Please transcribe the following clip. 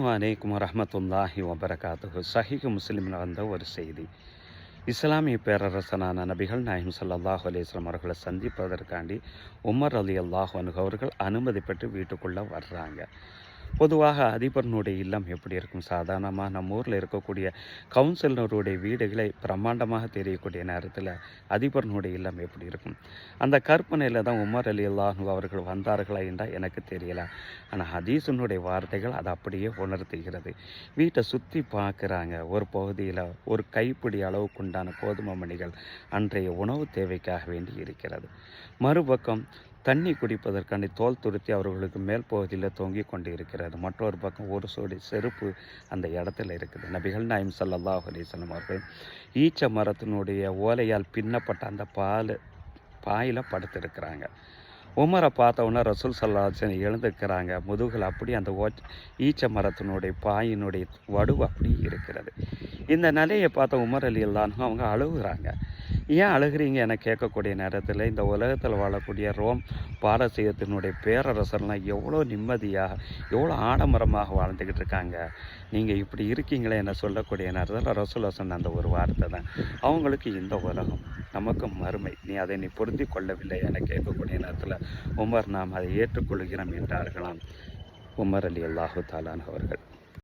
வலைக்கம் வரமத்துல்லாஹி வபரகாத்து சஹிஹ் முஸ்லீம் வந்த ஒரு செய்தி. இஸ்லாமிய பேரரசனான நபிகள் நாயம் ஸல்லல்லாஹு அலிஸ்லாம் அவர்களை சந்திப்பதற்காண்டி உமர் அலி அல்லாஹ் அவர்கள் அனுமதி பெற்று வீட்டுக்குள்ளே வர்றாங்க. பொதுவாக அதிபர்னுடைய இல்லம் எப்படி இருக்கும்? சாதாரணமாக நம்ம ஊரில் இருக்கக்கூடிய கவுன்சிலருடைய வீடுகளை பிரம்மாண்டமாக தெரியக்கூடிய நேரத்தில் அதிபர்னுடைய இல்லம் எப்படி இருக்கும்? அந்த கற்பனையில் தான் உமர் அலி அல்லாஹூ அவர்கள் வந்தார்களா என்றால் எனக்கு தெரியல. ஆனால் ஹதீசனுடைய வார்த்தைகள் அதை அப்படியே உணர்த்துகிறது. வீட்டை சுற்றி பார்க்குறாங்க ஒரு பகுதியில் ஒரு கைப்பிடி அளவுக்கு உண்டான கோதுமை மணிகள் அன்றைய உணவு தேவைக்காக வேண்டி இருக்கிறது. மறுபக்கம் தண்ணி குடிப்பதற்கான தோல் துருத்தி அவர்களுக்கு மேல் பகுதியில் தொங்கிக் கொண்டு இருக்கிறது மற்றொரு பக்கம் ஒரு சோடி செருப்பு அந்த இடத்துல இருக்குது. நபிகள் நாயம் சல்லாஹ் அலைஹி அவர்கள் ஈச்ச மரத்தினுடைய ஓலையால் பின்னப்பட்ட அந்த பால் பாயில் படுத்திருக்கிறாங்க. உமரை பார்த்தவொன்னே ரசூல் சல்லாஹன் எழுந்திருக்கிறாங்க. முதுகில் அப்படி அந்த ஓ ஈச்ச மரத்தினுடைய பாயினுடைய வடுவு அப்படி இருக்கிறது. இந்த நிலையை பார்த்த உமர் அலி இல்லான்னு அவங்க அழுகுறாங்க. ஏன் அழுகிறீங்க? என கேட்கக்கூடிய நேரத்தில் இந்த உலகத்தில் வாழக்கூடிய ரோம் பாரசீகத்தினுடைய பேரரசர்லாம் எவ்வளோ நிம்மதியாக எவ்வளோ ஆடம்பரமாக வாழ்ந்துக்கிட்டு இருக்காங்க. நீங்கள் இப்படி இருக்கீங்களே என சொல்லக்கூடிய நேரத்தில் ரசூல் சொன்ன அந்த ஒரு வார்த்தை தான். அவங்களுக்கு இந்த உலகம் நமக்கு மறுமை நீ அதை நீ பொருந்தி கொள்ளவில்லை என கேட்கக்கூடிய நேரத்தில் உமர் நாம் அதை ஏற்றுக்கொள்கிறோம் என்றார்களாம். உமர் அலி அல்லாஹு தாலான் அவர்கள்.